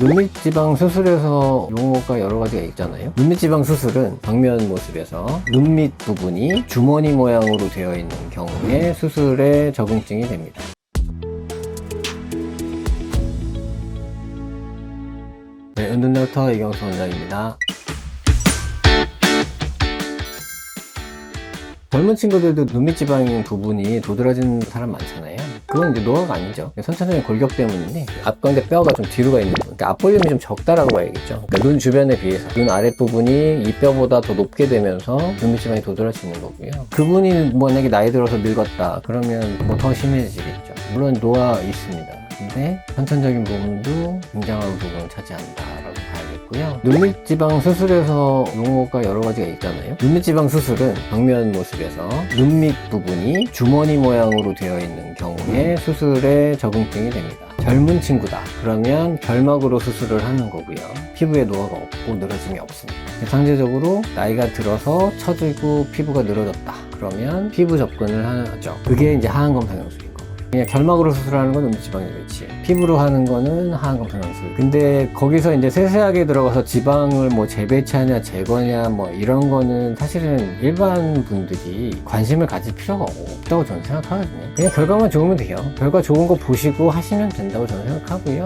눈밑지방 수술에서 용어가 여러 가지가 있잖아요. 눈밑지방 수술은 정면 모습에서 눈밑 부분이 주머니 모양으로 되어 있는 경우에 수술에 적응증이 됩니다. 네, 은둔닥터 이경수 원장입니다. 젊은 친구들도 눈밑지방 부분이 도드라지는 사람 많잖아요. 그건 이제 노화가 아니죠. 선천적인 골격 때문인데 앞광대 뼈가 좀 뒤로 가 있는 분. 그러니까 앞볼륨이 좀 적다라고 봐야겠죠. 그러니까 눈 주변에 비해서 눈 아랫부분이 이 뼈보다 더 높게 되면서 눈밑지방이 도드라지는 거고요. 그분이 만약에 나이 들어서 늙었다 그러면 뭐 더 심해지겠죠. 물론 노화 있습니다. 근데 선천적인 부분도 굉장한 부분을 차지한다라고 봐야겠고요. 눈밑지방 수술에서 용어가 여러 가지가 있잖아요. 눈밑지방 수술은 정면 모습에서 눈밑 부분이 주머니 모양으로 되어 있는 경우에 수술에 적응증이 됩니다. 젊은 친구다. 그러면 결막으로 수술을 하는 거고요. 피부에 노화가 없고 늘어짐이 없습니다. 상대적으로 나이가 들어서 처지고 피부가 늘어졌다. 그러면 피부 접근을 하죠. 그게 이제 하안검 성형술인 거고요. 그냥 결막으로 수술하는 건 음지방의 배치. 피부로 하는 거는 하안검 성형술. 근데 거기서 이제 세세하게 들어가서 지방을 뭐 재배치하냐, 제거냐, 뭐 이런 거는 사실은 일반 분들이 관심을 가질 필요가 없다고 저는 생각하거든요. 그냥 결과만 좋으면 돼요. 결과 좋은 거 보시고 하시면 된다고 저는 생각하고요.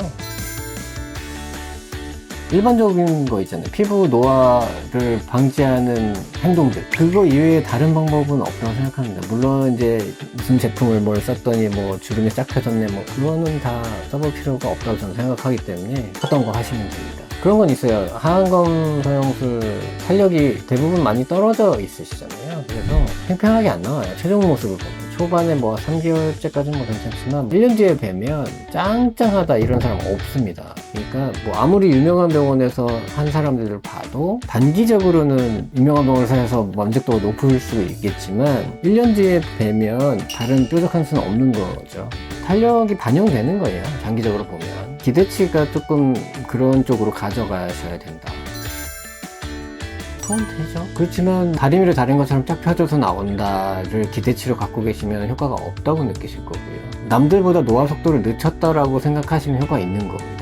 일반적인 거 있잖아요. 피부 노화를 방지하는 행동들. 그거 이외에 다른 방법은 없다고 생각합니다. 물론 이제 무슨 제품을 뭘 썼더니 뭐 주름이 쫙 펴졌네 뭐 그거는 다 써볼 필요가 없다고 저는 생각하기 때문에 하던 거 하시면 됩니다. 그런 건 있어요. 하안검 성형술 탄력이 대부분 많이 떨어져 있으시잖아요. 그래서 팽팽하게 안 나와요. 최종 모습을 보면. 초반에 뭐 3개월째까지는 뭐 괜찮지만 1년 뒤에 뵈면 짱짱하다 이런 사람 없습니다. 그러니까 뭐 아무리 유명한 병원에서 한 사람들을 봐도 단기적으로는 유명한 병원에서 만족도가 높을 수 있겠지만 1년 뒤에 뵈면 다른 뾰족한 수는 없는 거죠. 탄력이 반영되는 거예요. 장기적으로 보면. 기대치가 조금 그런 쪽으로 가져가셔야 된다. 그건 되죠. 그렇지만 다리미를 다른 것처럼 쫙 펴져서 나온다를 기대치로 갖고 계시면 효과가 없다고 느끼실 거고요. 남들보다 노화 속도를 늦췄다라고 생각하시면 효과가 있는 겁니다.